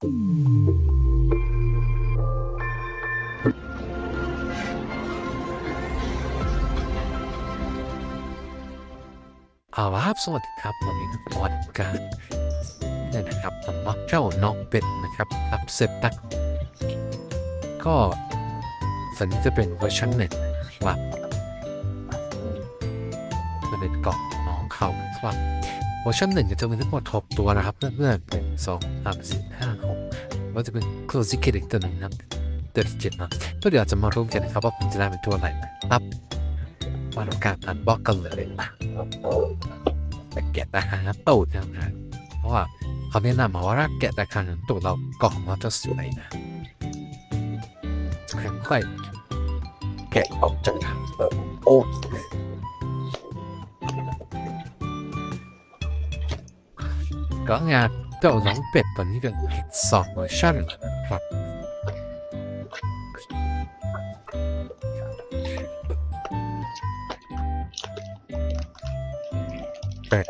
เอาละครับสวัสดีครับวันนี้พอดการเนี่ยนะครับสำหรับเจ้าน้องเป็ดนะครับอัพเซตตักก็สันนี้จะเป็นเวอร์ชันหนึ่งว่าจะเป็นเกาะน้องเขาครับ อร์ชันหนึ่งจะมีทั้งหมดหกตัวนะครับ เพื่อนๆเป็นสองสามสี่ห้าหกว่าจะเป็นคลซิคิดอีกตัวหนึ่งนะตัวที่เจ็ดนะก็เดี๋ยวจะมาร่วมกันนะครับว่าผมจะได้เป็นตัวอะไรนะครับมาดูการอันบล็อกกันเลยนะแต่แกะตาหางตูดนะครับเพราะว่าเขาแนะนำมาว่าถ้าแกะตาหางตูดเรากล่องมันจะสวยนะค่อยๆแกะออกจากหางเออ ก็งานเจ้าน้องเป็ดตอนนี้เป็นสองเวอร์ชันแล้วนะครับแปด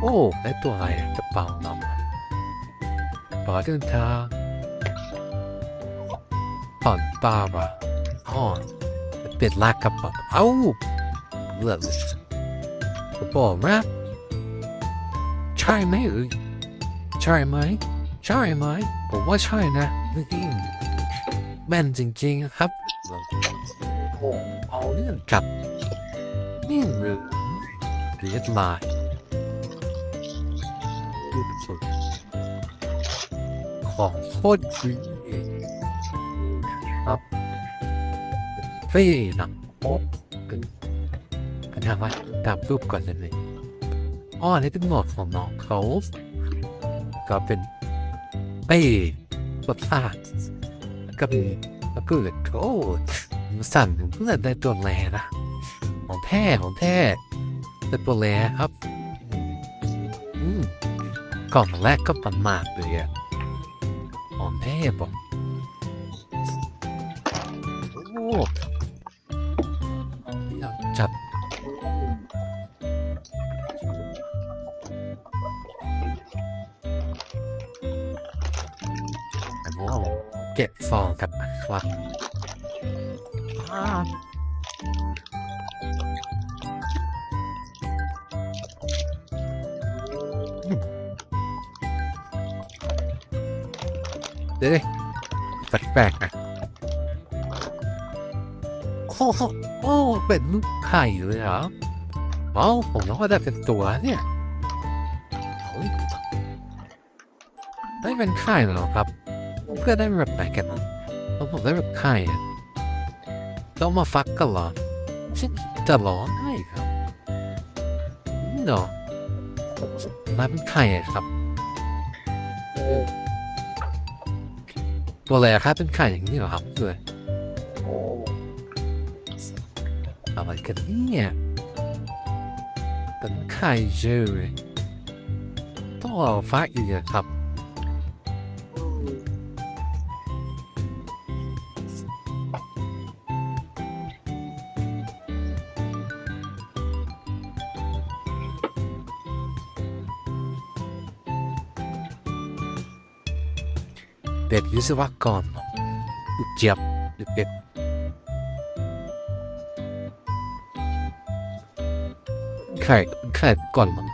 โอ้ได้ตัวอะไรอะกระเป๋าเนาะป๋าเดินทางผ่อนตาบ่ะอ๋อเป็ดลากกระเป๋าเอ้าเลือดเลยกระเป๋าม่ใช่ไหมเอ่ยใช่ไหมใช่ไหมผมว่าใช่นะแม่นจริงๆครับโอ้เอาเรื่องจับนี่หรือเรียดลายรูปสุดของโคตรดีครับเฟ่หนังโป๊บกันกันทางว่าตามรูปก่อนเลย อ๋อนนี้เป็นหมดของน้องเขาก็เป็นเป้ระสาติแล้วก็มีแล้วก็เลยโอ้สั่นถึงเพื่อนได้ตัวแรนะของแท้ของแท้เป็นตัวแรครับกล่องแรกก็ปันมากเลยอะของแท้บอกโอ้ เก็บฟองกันนะครับอ่าเดี๋ยวดิแปลกๆนะโอ้โหโอ้เป็นลูกไข่เลยเหรออ๋อผมนึกว่าได้เป็นตัวเนี่ยได้เป็นไข่เหรอครับ เพื่อนได้แบบไหนกันนะแล้วผมได้แบบไข่อะต้องมาฟักกันเหรอฉันจะร้องให้ครับเนาะมาเป็นไข่อะครับตัวอะไรครับเป็นไข่อย่างนี้เหรอครับเลยอะไรกันเนี่ยเป็นไข่เจอเลยต้องเอาฟ้าอีกครับ เป็ดวิศวกรลูกเจี๊ยบหรือเป็ดใครใครก่อนมั้ง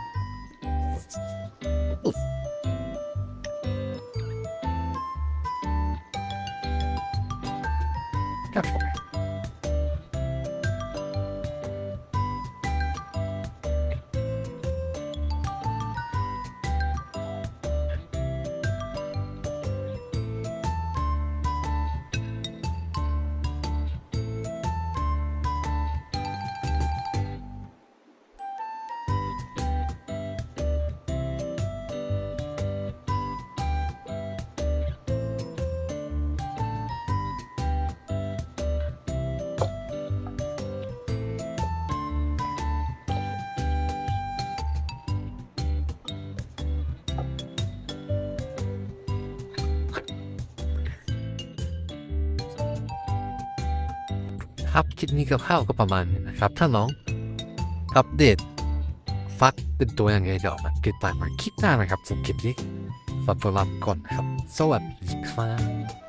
ครับคลิปนี้กับข้าวก็ประมาณนี้นะครับ ถ้าน้องอัปเดตฟักเป็นตัวยังไงเดี๋ยวมาติดตามมาคลิปหน้านะครับสำหรับคลิปนี้ขอตัวรับก่อนครับ สวัสดีครับ